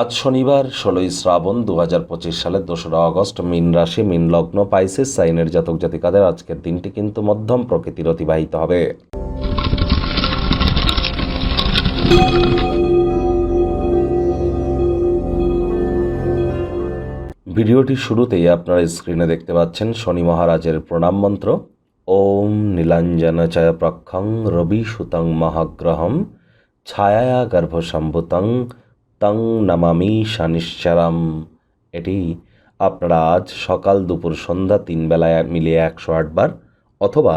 আজ শনিবার, ষোলোই শ্রাবণ দু হাজার পঁচিশ সালের দোসরা আগস্ট মিন রাশি, মিন লগ্ন, পাইসেস, সাইনের জাতক জাতিকাদের আজকের দিনটি কিন্তু মধ্যম প্রকৃতির অতিবাহিত হবে। ভিডিওটির শুরুতেই আপনারা স্ক্রিনে দেখতে পাচ্ছেন শনি মহারাজের প্রণাম মন্ত্র। ওম নীলাঞ্জন চয় প্রক্ষং রবি সুতং মহাগ্রহম ছায়া গর্ভসম্ভুতং তং নমামি শানিশ্চরম। এটি আপনারা আজ সকাল দুপুর সন্ধ্যা তিন বেলায় মিলিয়ে একশো আটবার অথবা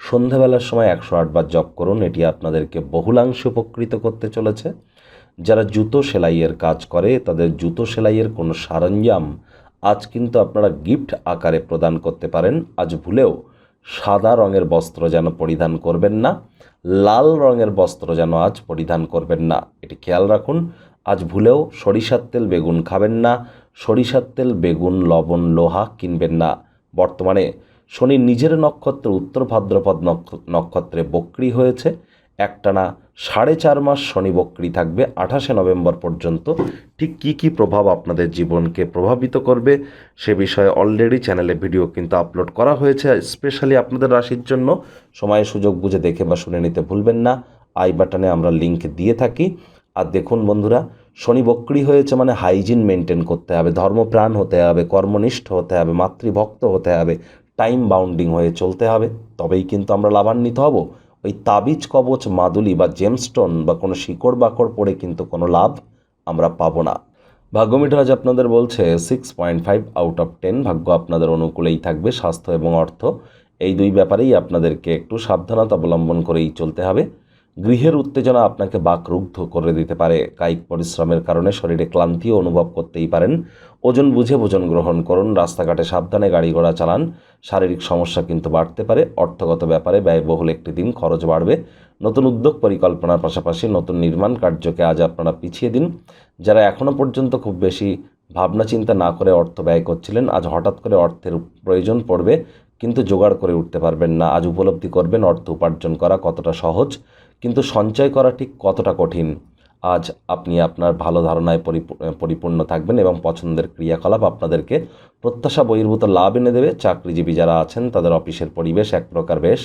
সন্ধ্যাবেলার সময় একশো আটবার জপ করুন। এটি আপনাদেরকে বহুলাংশে উপকৃত করতে চলেছে। যারা জুতো সেলাইয়ের কাজ করে, তাদের জুতো সেলাইয়ের কোনো সরঞ্জাম আজ কিন্তু আপনারা গিফট আকারে প্রদান করতে পারেন। আজ ভুলেও সাদা রঙের বস্ত্র যেন পরিধান করবেন না, লাল রঙের বস্ত্র যেন আজ পরিধান করবেন না। এটি খেয়াল রাখুন আজ ভুলেও সরিষার তেল বেগুন খাবেন না, সরিষার তেল, বেগুন, লবণ, লোহা কিনবেন না। বর্তমানে শনি নিজের নক্ষত্র, উত্তর ভাদ্রপদ নক্ষত্রে বক্রি হয়েছে। একটানা সাড়ে চার মাস শনি বক্রি থাকবে আঠাশে নভেম্বর পর্যন্ত। ঠিক কী কী প্রভাব আপনাদের জীবনকে প্রভাবিত করবে সে বিষয়ে অলরেডি চ্যানেলে ভিডিও কিন্তু আপলোড করা হয়েছে স্পেশালি আপনাদের রাশির জন্য। সময় সুযোগ বুঝে দেখে বা শুনে নিতে ভুলবেন না। আই বাটনে আমরা লিংক দিয়ে থাকি। আর দেখুন বন্ধুরা, শনি বক্রি হয়েছে মানে হাইজিন মেনটেন করতে হবে, ধর্মপ্রাণ হতে হবে, কর্মনিষ্ঠ হতে হবে, মাতৃভক্ত হতে হবে টাইম বাউন্ডিং হয়ে চলতে হবে, তবেই কিন্তু আমরা লাভান্বিত হব। ওই তাবিজ, কবচ, মাদুলি বা জেমস্টোন বা কোনো শিকড় বাকড় পড়ে কিন্তু কোনো লাভ আমরা পাবো না। ভাগ্যমিটার আজ আপনাদের বলছে six point five out of ten ভাগ্য আপনাদের অনুকূলেই থাকবে, স্বাস্থ্য এবং অর্থ, এই দুই ব্যাপারেই আপনাদেরকে একটু সাবধানতা অবলম্বন করেই চলতে হবে। গৃহের উত্তেজনা আপনাকে বাকরুদ্ধ করে দিতে পারে। কায়িক পরিশ্রমের কারণে শরীরে ক্লান্তিও অনুভব করতেই পারেন। ওজন বুঝে ভোজন গ্রহণ করুন, রাস্তাঘাটে সাবধানে গাড়ি ঘোড়া চালান। শারীরিক সমস্যা কিন্তু বাড়তে পারে। অর্থগত ব্যাপারে ব্যয়বহুল একটি দিন খরচ বাড়বে। নতুন উদ্যোগ পরিকল্পনার পাশাপাশি নতুন নির্মাণ কার্যকে আজ আপনারা পিছিয়ে দিন। যারা এখনও পর্যন্ত খুব বেশি ভাবনা চিন্তা না করে অর্থ ব্যয় করছিলেন, আজ হঠাৎ করে অর্থের প্রয়োজন পড়বে। কিন্তু জোগাড় করে উঠতে পারবেন না। আজ উপলব্ধি করবেন অর্থ উপার্জন করা কতটা সহজ। কিন্তু সঞ্চয় করা ঠিক কতটা কঠিন? আজ আপনি আপনার ভালো ধারণায় পরিপূর্ণ থাকবেন এবং পছন্দের ক্রিয়াকলাপ আপনাদেরকে প্রত্যাশা বহির্ভূত লাভ এনে দেবে। চাকরিজীবী যারা আছেন, তাদের অফিসের পরিবেশ এক প্রকার বেশ।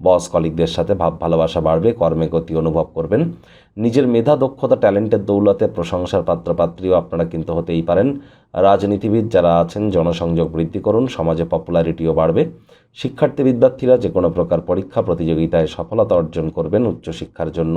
বস কলিকদের সাথে ভাব, ভালোবাসা বাড়বে, কর্মে গতি অনুভব করবেন। নিজের মেধা, দক্ষতা, ট্যালেন্টের দৌলতে প্রশংসার পাত্রপাত্রীও আপনারা কিন্তু হতেই পারেন। রাজনীতিবিদ যারা আছেন, জনসংযোগ বৃদ্ধি করুন, সমাজে পপুলারিটিও বাড়বে। শিক্ষার্থী, বিদ্যার্থীরা যে কোনো প্রকার পরীক্ষা, প্রতিযোগিতায় সফলতা অর্জন করবেন উচ্চশিক্ষার জন্য।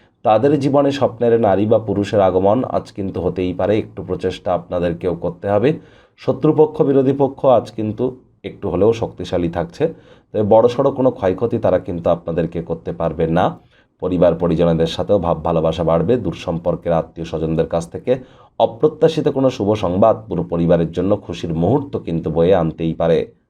তাদের জীবনে স্বপ্নের নারী বা পুরুষের আগমন আজ কিন্তু হতেই পারে, একটু প্রচেষ্টা আপনাদেরকেও করতে হবে। শত্রুপক্ষ, বিরোধী পক্ষ আজ কিন্তু একটু হলেও শক্তিশালী থাকছে। তবে বড়সড় কোনো ক্ষয়ক্ষতি তারা কিন্তু আপনাদেরকে করতে পারবে না। পরিবার, পরিজনদের সাথেও ভাব, ভালোবাসা বাড়বে। দূর সম্পর্কের আত্মীয় স্বজনদের কাছ থেকে অপ্রত্যাশিত কোনো শুভ সংবাদ পুরো পরিবারের জন্য খুশির মুহূর্ত কিন্তু বয়ে আনতেই পারে।